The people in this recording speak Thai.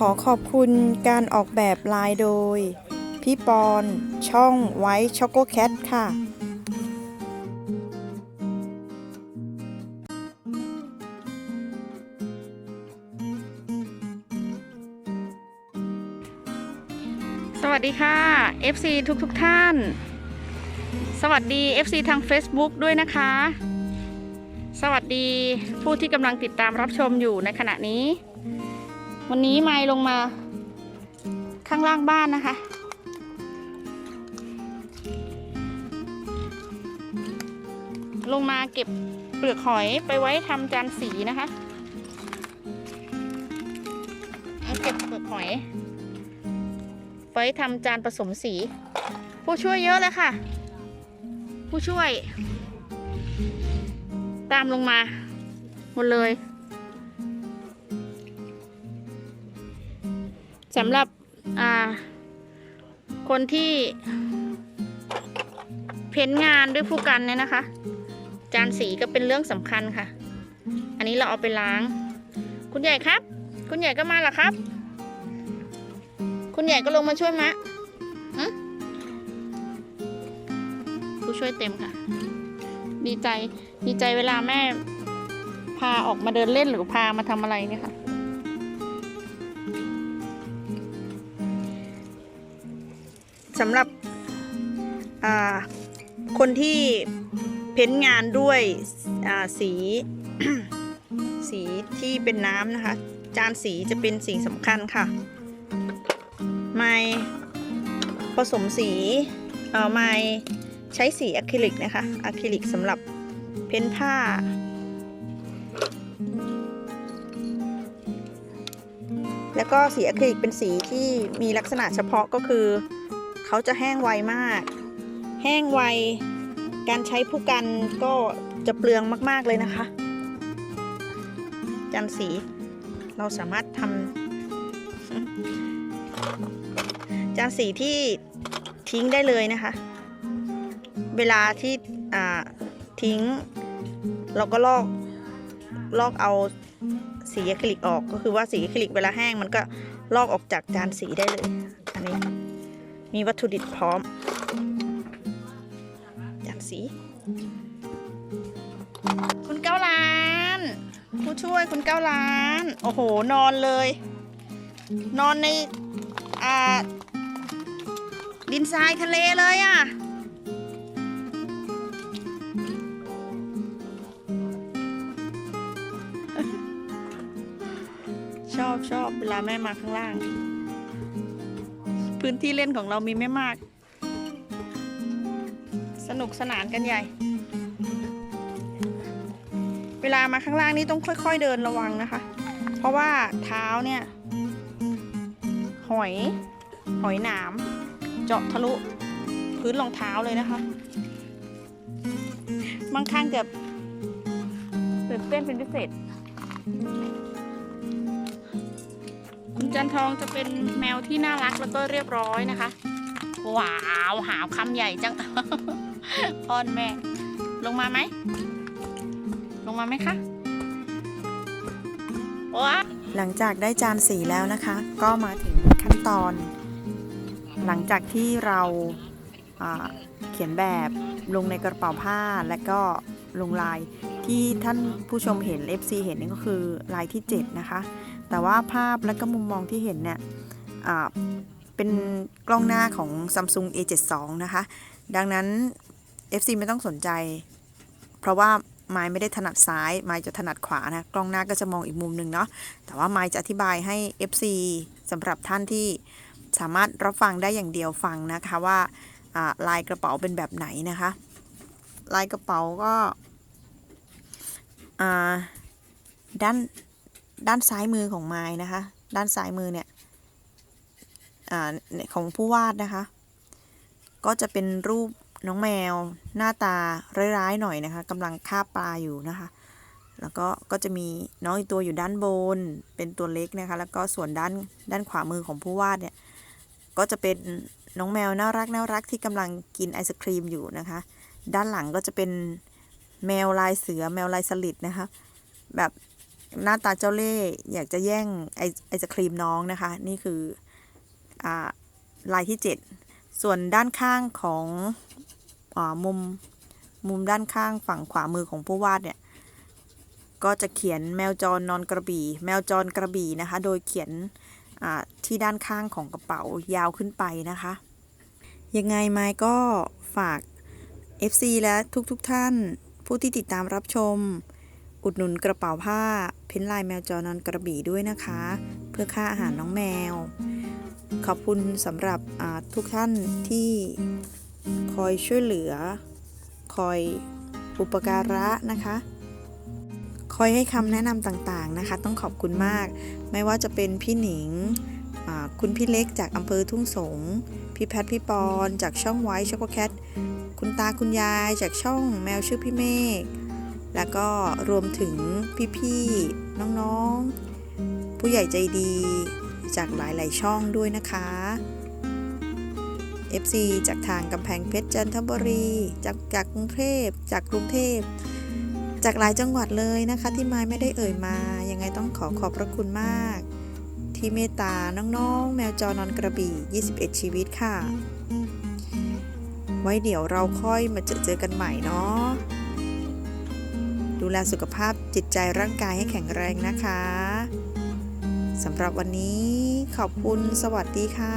ขอขอบคุณการออกแบบลายโดย พี่ปอน ช่องไว้ช็อกโกแคทค่ะสวัสดีค่ะ FC ทุกทุกท่าน สวัสดี FC ทาง Facebook ด้วยนะคะ สวัสดีผู้ที่กำลังติดตามรับชมอยู่ในขณะนี้ วันนี้ไมค์ลงมา ข้างล่างบ้านนะคะ ลงมาเก็บเปลือกหอยไปไว้ทำจานสีนะคะเอาเก็บเปลือกหอยไว้ทำจานผสมสี ผู้ช่วยเยอะเลยค่ะ ผู้ช่วย ตามลงมาหมดเลย สำหรับอ่าคนที่ เพ้นงานด้วยผู้กันเนี่ยนะคะ จานสีก็เป็นเรื่องสำคัญค่ะ อันนี้เราเอาไปล้าง คุณใหญ่ครับ คุณใหญ่ก็มาเหรอครับ คุณใหญ่ก็ลงมาช่วยมะผู้ช่วยเต็มค่ะ ดีใจดีใจเวลาแม่พาออกมาเดินเล่นหรือพามาทำอะไรเนี่ยค่ะ สำหรับคนที่เพ้นงานด้วยสีสีที่เป็นน้ำนะคะ จานสีจะเป็นสิ่งสำคัญค่ะ ไม้ผสมสีเอ่อไม้ใช้สีอะคริลิกนะคะอะคริลิกสำหรับเพ้นผ้าแล้วก็สีอะคริลิกเป็นสีที่มีลักษณะเฉพาะก็คือ เขาจะแห้งไวมาก แห้งไว การใช้ผู้กันก็จะเปลืองมาก ๆ เลยนะคะจานสี เราสามารถทำจานสีที่ทิ้งได้เลยนะคะ เวลาที่ทิ้ง เราก็ลอกลอกเอาสีอะคริลิกออกก็คือว่าสีอะคริลิกเวลาแห้งมันก็ลอกออกจากจานสีได้เลย อันนี้ มีวัตถุดิบพร้อมจานสี คุณเก้าล้าน ผู้ช่วยคุณเก้าล้าน โอ้โห นอนเลย นอนในอ่าดินทรายทะเลเลยอะ่ะชอบชอบเวลาแม่มาข้างล่าง พื้นที่เล่นของเรามีไม่มาก สนุกสนานกันใหญ่ เวลามาข้างล่างนี่ต้องค่อยๆเดินระวังนะคะ เพราะว่าเท้าเนี่ย หอย หอยหนาม เจาะทะลุพื้นรองเท้าเลยนะคะบางครั้งเกือบตื่นเต้นเป็นพิเศษ คุณจันทองจะเป็นแมวที่น่ารักแล้วก็เรียบร้อยนะคะ ว้าวหาวคำใหญ่จังอ้อนแม่ ลงมาไหม ลงมาไหมคะว้าหลังจากได้จานสีแล้วนะคะ ก็มาถึงขั้นตอน หลังจากที่เราอ่าเขียนแบบลงในกระเป๋าผ้าและก็ ลงลายที่ท่านผู้ชมเห็น FC เห็นนี่ก็คือลายที่ 7 นะคะ แต่ว่าภาพและก็มุมมองที่เห็นเนี่ยเป็นกล้องหน้าของ Samsung A72 นะคะ ดังนั้น FC ไม่ต้องสนใจ เพราะว่าไม้ไม่ได้ถนัดซ้ายไม้จะถนัดขวานะ กล้องหน้าก็จะมองอีกมุมหนึ่งเนาะ แต่ว่าไม้จะอธิบายให้ FC สำหรับท่านที่สามารถรับฟังได้อย่างเดียวฟังนะคะว่าลายกระเป๋าเป็นแบบไหนนะคะ ลายกระเป๋าก็ ด้านด้านซ้ายมือของไม้นะคะ ด้านซ้ายมือเนี่ยอของผู้วาดนะคะ ก็จะเป็นรูปน้องแมว หน้าตาร้ายๆหน่อยนะคะกำลังคาบปลาอยู่นะคะ แล้วก็ก็จะมีน้องอีกตัวอยู่ด้านบน เป็นตัวเล็กนะคะ แล้วก็ส่วนด้านด้านขวามือของผู้วาดเนี่ยก็จะเป็นน้องแมวน่ารักน่ารักที่กำลังกินไอศครีมอยู่นะคะ ด้านหลังก็จะเป็น แมวลายเสือแมวลายสลิดนะคะ แบบหน้าตาเจ้าเล่ห์อยากจะแย่งไอไอศครีมน้องนะคะ นี่คืออ่าลายที่ 7 ส่วนด้านข้างของอามุมมุมด้านข้างฝั่งขวามือของผู้วาดเนี่ย ก็จะเขียนแมวจรนอนกระบี่ แมวจรกระบี่นะคะ โดยเขียนอ่าที่ด้านข้างของกระเป๋ายาวขึ้นไปนะคะ ยังไงไม้ก็ฝาก FC และทุกๆทท่าน ผู้ที่ติดตามรับชม อุดหนุนกระเป๋าผ้า เพ้นลายแมวจอนอนกระบี่ด้วยนะคะ เพื่อค่าอาหารน้องแมว ขอบคุณสำหรับทุกท่านที่คอยช่วยเหลือ คอยอุปการะนะคะคอยให้คำแนะนำต่างๆนะคะ ต้องขอบคุณมาก ไม่ว่าจะเป็นพี่หนิง คุณพี่เล็กจากอำเภอทุ่งสง พี่แพทพี่ปอน จากช่องไว้ช็อกโกแคท คุณตาคุณยายจากช่องแมวชื่อพี่เมฆแล้วก็รวมถึงพี่ๆน้องๆ ผู้ใหญ่ใจดีจากหลายๆช่องด้วยนะคะ FC จากทางกำแพงเพชรจันทบุรี จากจากกรุงเทพจากกรุงเทพ จากหลายจังหวัดเลยนะคะที่ม้ไม่ได้เอ่ยมา ยังไงต้องขอขอบพระคุณมาก ที่เมตตาน้องๆ แมวจอนอนกระบี่ 21 ชีวิตค่ะ ไว้เดี๋ยวเราค่อยมาเจอเจอกันใหม่เนาะดูแลสุขภาพจิตใจร่างกายให้แข็งแรงนะคะสำหรับวันนี้ขอบคุณสวัสดีค่ะ